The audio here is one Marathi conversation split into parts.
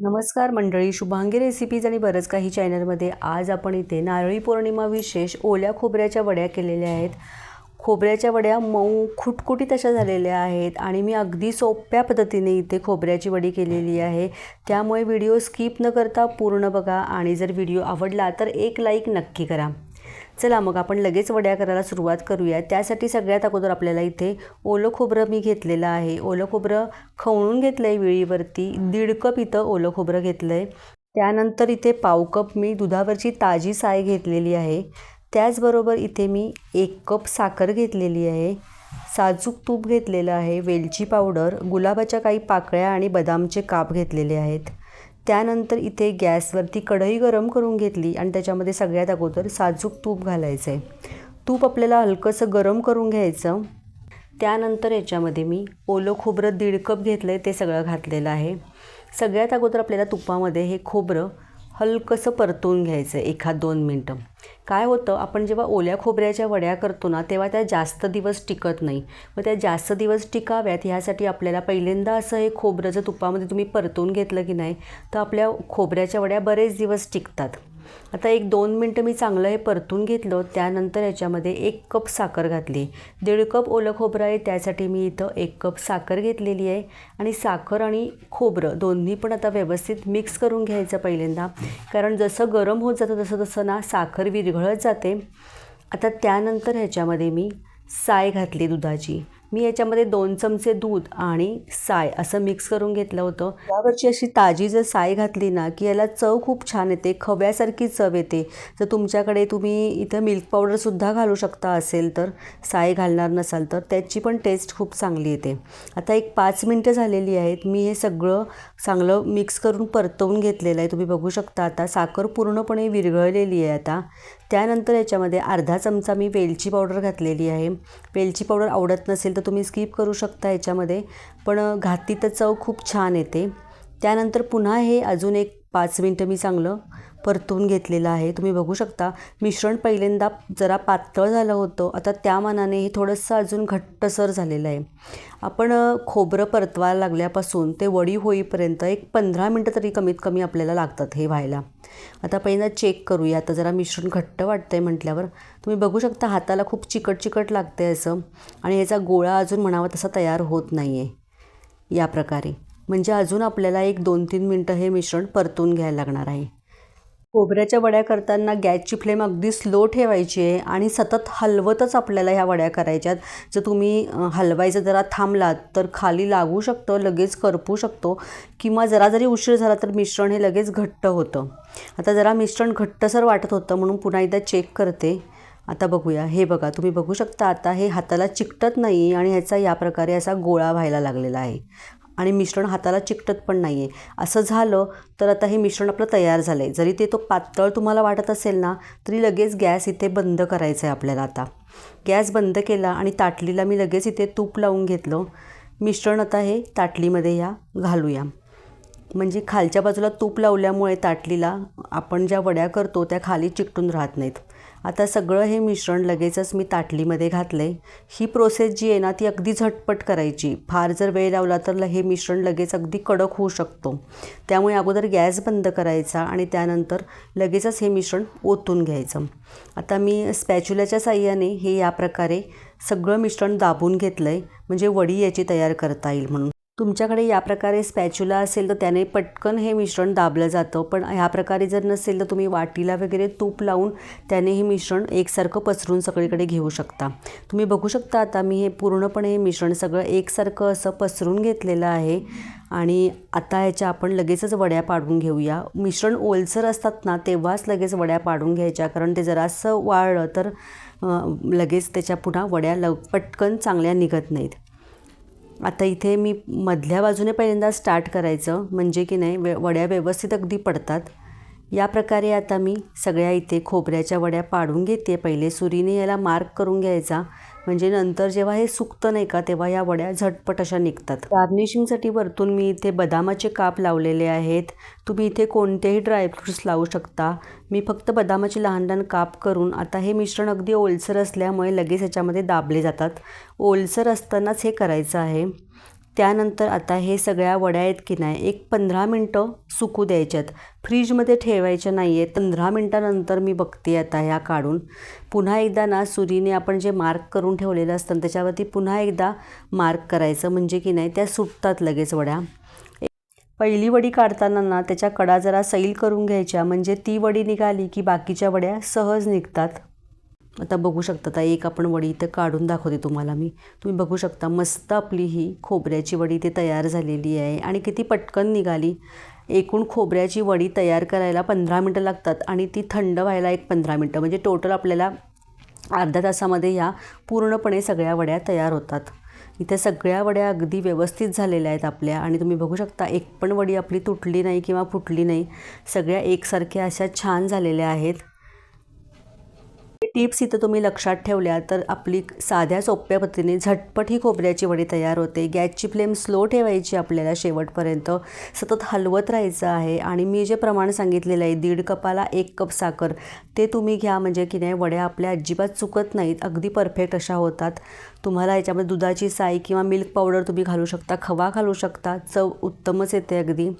नमस्कार मंडळी शुभांगी रेसिपीज आणि बरंच काही चॅनलमध्ये आज आपण इथे नारळी पौर्णिमा विशेष ओल्या खोबऱ्याच्या वड्या केलेल्या आहेत. खोबऱ्याच्या वड्या मऊ खुटखुटीत अशा झालेल्या आहेत आणि मी अगदी सोप्या पद्धतीने इथे खोबऱ्याची वडी केलेली आहे. त्यामुळे व्हिडिओ स्किप न करता पूर्ण बघा आणि जर व्हिडिओ आवडला तर एक लाईक नक्की करा. चला मग आपण लगेच वड्या करायला सुरुवात करूया. त्यासाठी सगळ्यात अगोदर आपल्याला इथे ओलं खोबरं मी घेतलेलं आहे. ओलं खोबरं खवळून घेतलं आहे विळीवरती. दीड कप इथं ओलं खोबरं घेतलं आहे त्यानंतर इथे पाव कप मी दुधावरची ताजी साय घेतलेली आहे. त्याचबरोबर इथे मी एक कप साखर घेतलेली आहे. साजूक तूप घेतलेलं आहे. वेलची पावडर गुलाबाच्या काही पाकळ्या आणि बदामचे काप घेतलेले आहेत. त्यानंतर इथे गॅसवरती कढई गरम करून घेतली आणि त्याच्यामध्ये सगळ्यात अगोदर साजूक तूप घालायचं आहे. तूप आपल्याला हलकंसं गरम करून घ्यायचं. त्यानंतर याच्यामध्ये मी ओलं खोबरं दीड कप घेतलं आहे ते सगळं घातलेलं आहे. सगळ्यात अगोदर आपल्याला तुपामध्ये हे खोबरं हलकंसं परतून घ्यायचं आहे एखाद दोन मिनटं? काय होतं आपण जेव्हा ओल्या खोबऱ्याच्या वड्या करतो ना तेव्हा त्या जास्त दिवस टिकत नाही. मग त्या जास्त दिवस टिकाव्यात ह्यासाठी आपल्याला पहिल्यांदा असं हे खोबरं जर तुपामध्ये तुम्ही परतून घेतलं की नाही तर आपल्या खोबऱ्याच्या वड्या बरेच दिवस टिकतात. आता एक दोन मिनटं मी चांगलं हे परतून घेतलं त्यानंतर याच्यामध्ये एक कप साखर घातली. दीड कप ओलं खोबरं आहे त्यासाठी मी इथं एक कप साखर घेतलेली आहे. आणि साखर आणि खोबरं दोन्ही पण आता व्यवस्थित मिक्स करून घ्यायचं पहिल्यांदा. कारण जसं गरम होत जातं तसं तसं ना साखर विरघळत जाते. आता त्यानंतर ह्याच्यामध्ये मी साय घातली दुधाची. मी याच्यामध्ये दोन चमचे दूध आणि साय असं मिक्स करून घेतलं होतं. यावरची अशी ताजी जर साय घातली ना की याला चव खूप छान येते खव्यासारखी चव येते. जर तुमच्याकडे तुम्ही इथं मिल्क पावडरसुद्धा घालू शकता असेल तर साय घालणार नसाल तर त्याची पण टेस्ट खूप चांगली येते. आता एक पाच मिनटं झालेली आहेत. मी हे सगळं चांगलं मिक्स करून परतवून घेतलेलं आहे. तुम्ही बघू शकता आता साखर पूर्णपणे विरघळलेली आहे आता. त्यानंतर याच्यामध्ये अर्धा चमचा मी वेलची पावडर घातलेली आहे. वेलची पावडर आवडत नसेल तर तुम्ही स्किप करू शकता याच्यामध्ये. पण घाती तर चव खूप छान येते. त्यानंतर पुन्हा हे अजून एक पाच मिनटं मी चांगलं परतून घेतलेलं आहे. तुम्ही बघू शकता मिश्रण पहिल्यांदा जरा पातळ झालं होतं. आता त्या मानाने हे थोडंसं अजून घट्टसर झालेलं आहे. आपण खोबरं परतवायला लागल्यापासून ते वडी होईपर्यंत एक पंधरा मिनटं तरी कमीत कमी आपल्याला लागतात हे व्हायला. आता पहिल्यांदा चेक करूया. आता जरा मिश्रण घट्ट वाटतं आहे म्हटल्यावर तुम्ही बघू शकता हाताला खूप चिकट चिकट लागतं आहे असं आणि याचा गोळा अजून म्हणावा तसा तयार होत नाही आहे या प्रकारे. म्हणजे अजून आपल्याला एक दोन तीन मिनटं हे मिश्रण परतून घ्यायला लागणार आहे. खोबऱ्याच्या वड्या करताना गॅसची फ्लेम अगदी स्लो ठेवायची आहे आणि सतत हलवतच आपल्याला ह्या वड्या करायच्यात जर तुम्ही हलवायचं जरा थांबलात तर खाली लागू शकतं लगेच करपू शकतो किंवा जरा जरी उशीर झाला तर मिश्रण हे लगेच घट्ट होतं. आता जरा मिश्रण घट्टसर वाटत होतं म्हणून पुन्हा एकदा चेक करते. आता बघूया. हे बघा तुम्ही बघू शकता आता हे हाताला चिकटत नाही आणि ह्याचा या प्रकारे असा गोळा व्हायला लागलेला आहे. आणि मिश्रण हाताला चिकटत पण नाही आहे असं झालं तर आता हे मिश्रण आपलं तयार झालं आहे जरी ते तो पातळ तुम्हाला वाटत असेल ना तरी लगेच गॅस इथे बंद करायचं आहे आपल्याला आता. गॅस बंद केला आणि ताटलीला मी लगेच इथे तूप लावून घेतलं. मिश्रण आता हे ताटलीमध्ये या घालूया. म्हणजे खालच्या बाजूला तूप लावल्यामुळे ताटलीला आपण ज्या वड्या करतो त्या खाली चिकटून राहत नाहीत. आता सगळं हे मिश्रण लगेचच मी ताटलीमध्ये घातलं आहे ही प्रोसेस जी आहे ना ती अगदी झटपट करायची. फार जर वेळ लावला तर हे मिश्रण लगेच अगदी कडक होऊ शकतो. त्यामुळे अगोदर गॅस बंद करायचा आणि त्यानंतर लगेचच हे मिश्रण ओतून घ्यायचं. आता मी स्पॅच्युलाच्या साह्याने हे या प्रकारे सगळं मिश्रण दाबून घेतलं आहे म्हणजे वडी याची तयार करता येईल म्हणून. तुमच्याकडे या प्रकारे स्पॅच्युला असेल तर त्याने पटकन हे मिश्रण दाबलं जातं. पण ह्या प्रकारे जर नसेल तर तुम्ही वाटीला वगैरे तूप लावून त्याने हे मिश्रण एकसारखं पसरून सगळीकडे घेऊ शकता. तुम्ही बघू शकता आता मी हे पूर्णपणे हे मिश्रण सगळं एकसारखं असं पसरून घेतलेलं आहे. आणि आता ह्याच्या आपण लगेचच वड्या पाडून घेऊया. मिश्रण ओलसर असतात ना तेव्हाच लगेच वड्या पाडून घ्यायच्या. कारण ते जरासं वाळलं तर लगेच त्याच्या पुन्हा वड्या लव पटकन चांगल्या निघत नाहीत. आता इथे मी मधल्या बाजूने पहिल्यांदा स्टार्ट करायचं म्हणजे की नाही वे वड्या व्यवस्थित अगदी पडतात. या प्रकारे आता मी सगळ्या इथे खोबऱ्याच्या वड्या पाडून घेते. पहिले सुरीने याला मार्क करून घ्यायचा. म्हणजे नंतर जेव्हा हे सुकतं नाही का तेव्हा या वड्या झटपट अशा निघतात. गार्निशिंगसाठी वरतून मी इथे बदामाचे काप लावलेले आहेत. तुम्ही इथे कोणतेही ड्रायफ्रूट्स लावू शकता. मी फक्त बदामाचे लहान लहान काप करून आता हे मिश्रण अगदी ओलसर असल्यामुळे लगेच याच्यामध्ये दाबले जातात. ओलसर असतानाच हे करायचं आहे. त्यानंतर आता हे सगळ्या वड्या आहेत की नाही एक पंधरा मिनटं सुकू द्यायच्यात. फ्रीजमध्ये ठेवायच्या नाही आहेत पंधरा मिनटानंतर मी बघते आता ह्या काढून. पुन्हा एकदा ना सुरीने आपण जे मार्क करून ठेवलेलं असतं त्याच्यावरती पुन्हा एकदा मार्क करायचं. म्हणजे की नाही त्या सुटतात लगेच वड्या. पहिली वडी काढताना ना त्याच्या कडा जरा सैल करून घ्यायच्या. म्हणजे ती वडी निघाली की बाकीच्या वड्या सहज निघतात. आता बघू शकता आता एक आपण वडी इथं काढून दाखवते तुम्हाला मी. तुम्ही बघू शकता मस्त आपली ही खोबऱ्याची वडी इथे तयार झालेली आहे आणि किती पटकन निघाली. एकूण खोबऱ्याची वडी तयार करायला पंधरा मिनटं लागतात आणि ती थंड व्हायला एक पंधरा मिनटं. म्हणजे टोटल आपल्याला अर्ध्या तासामध्ये ह्या पूर्णपणे सगळ्या वड्या तयार होतात. इथे सगळ्या वड्या अगदी व्यवस्थित झालेल्या आहेत आपल्या आणि तुम्ही बघू शकता एक पण वडी आपली तुटली नाही किंवा फुटली नाही. सगळ्या एकसारख्या अशा छान झालेल्या आहेत. टिप्स इथं तुम्ही लक्षात ठेवल्या तर आपली साध्या सोप्या पद्धतीने झटपट ही खोबऱ्याची वडी तयार होते. गॅसची फ्लेम स्लो ठेवायची आपल्याला शेवटपर्यंत. सतत हलवत राहायचं आहे आणि मी जे प्रमाण सांगितलेलं आहे दीड कपाला एक कप साखर ते तुम्ही घ्या. म्हणजे की नाही वड्या आपल्या अजिबात चुकत नाहीत अगदी परफेक्ट अशा होतात. तुम्हाला याच्यामध्ये दुधाची साई किंवा मिल्क पावडर तुम्ही घालू शकता खवा घालू शकता. चव उत्तमच येते अगदी.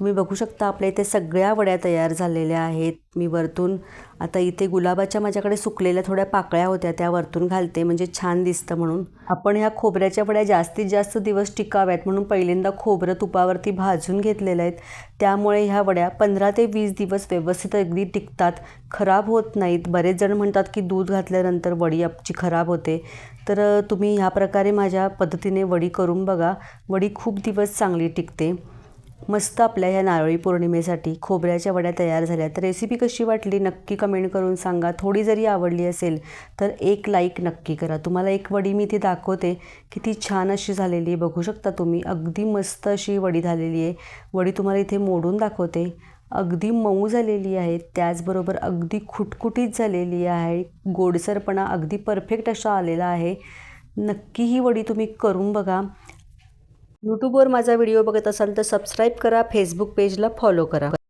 तुम्ही बघू शकता आपल्या इथे सगळ्या वड्या तयार झालेल्या आहेत. मी वरतून आता इथे गुलाबाच्या माझ्याकडे सुकलेल्या थोड्या पाकळ्या होत्या त्या वरतून घालते. म्हणजे छान दिसतं म्हणून. आपण ह्या खोबऱ्याच्या वड्या जास्तीत जास्त दिवस टिकाव्यात म्हणून पहिल्यांदा खोबरं तुपावरती भाजून घेतलेलं आहेत. त्यामुळे ह्या वड्या पंधरा ते वीस दिवस व्यवस्थित अगदी टिकतात. खराब होत नाहीत. बरेच जण म्हणतात की दूध घातल्यानंतर वडी आपची खराब होते. तर तुम्ही ह्या प्रकारे माझ्या पद्धतीने वडी करून बघा. वडी खूप दिवस चांगली टिकते. मस्त आपल्या ह्या नारळी पौर्णिमेसाठी खोबऱ्याच्या वड्या तयार झाल्या. तर रेसिपी कशी वाटली नक्की कमेंट करून सांगा. थोडी जरी आवडली असेल तर एक लाईक नक्की करा. तुम्हाला एक वडी मी इथे दाखवते. किती छान अशी झालेली आहे. बघू शकता तुम्ही अगदी मस्त अशी वडी झालेली आहे. वडी तुम्हाला इथे मोडून दाखवते. अगदी मऊ झालेली आहे. त्याचबरोबर अगदी खुटखुटीत झालेली आहे. गोडसरपणा अगदी परफेक्ट असा आलेला आहे. नक्की ही वडी तुम्ही करून बघा. यूट्यूबवर माझा व्हिडिओ बघत असाल तर सबस्क्राईब करा फेसबुक पेजला फॉलो करा.